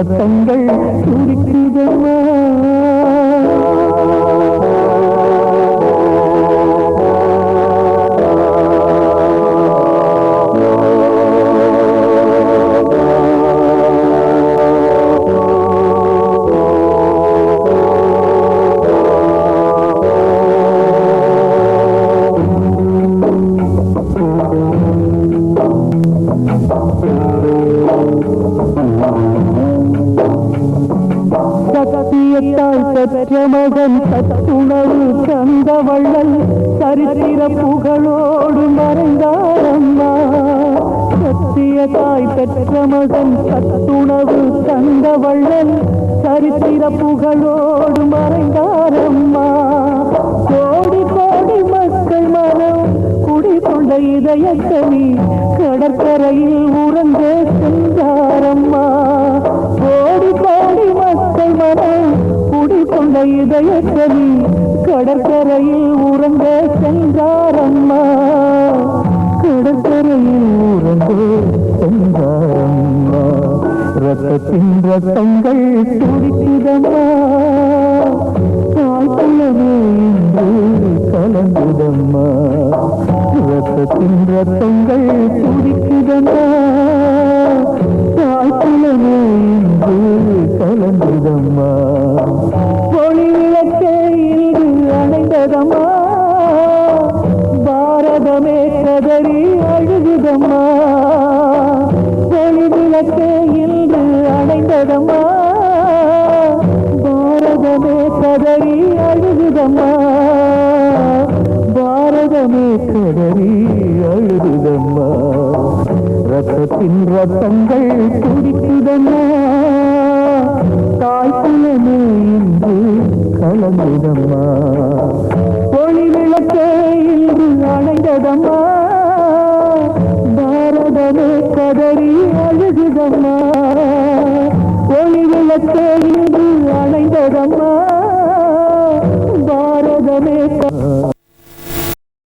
ரத்தங்கள் துடிக்குதம்மா சத்தியத்தால் பெற்ற மகன் சத்துணவு தந்த வள்ளல் சரித்திர புகழோடு மறைந்தாரம்மா சத்தியத்தாய் பெற்ற மகன் சத்துணவு தந்த வள்ளல் சரித்திர புகழோடு மறைந்தாரம்மா கோடி கோடி மக்கள் மனம் குடி கொண்ட இதயக்கனி கடற்கரையில் குடிகொண்ட கடற்கரையில் உறங்க சென்றாரம்மா. கடற்கரையில் உறங்க சென்றாரம்மா. ரத்தத்தின் ரத்தங்கள் துடிக்குதம்மா. தாய்க்குள்ளவே இன்று கலங்குதம்மா. ரத்தத்தின் ரத்தங்கள் துடிக்குதம்மா. தாய்க்குள்ளவே இன்று கலங்குதம்மா. பாரதமே கதறி அழுகுதம்மா பாரதமே கதறி அழுகுதம்மா ரத்தத்தின் ரத்தங்கள் துடிக்குதம்மா. தாய் இன்று இன்று கலந்துதம்மா.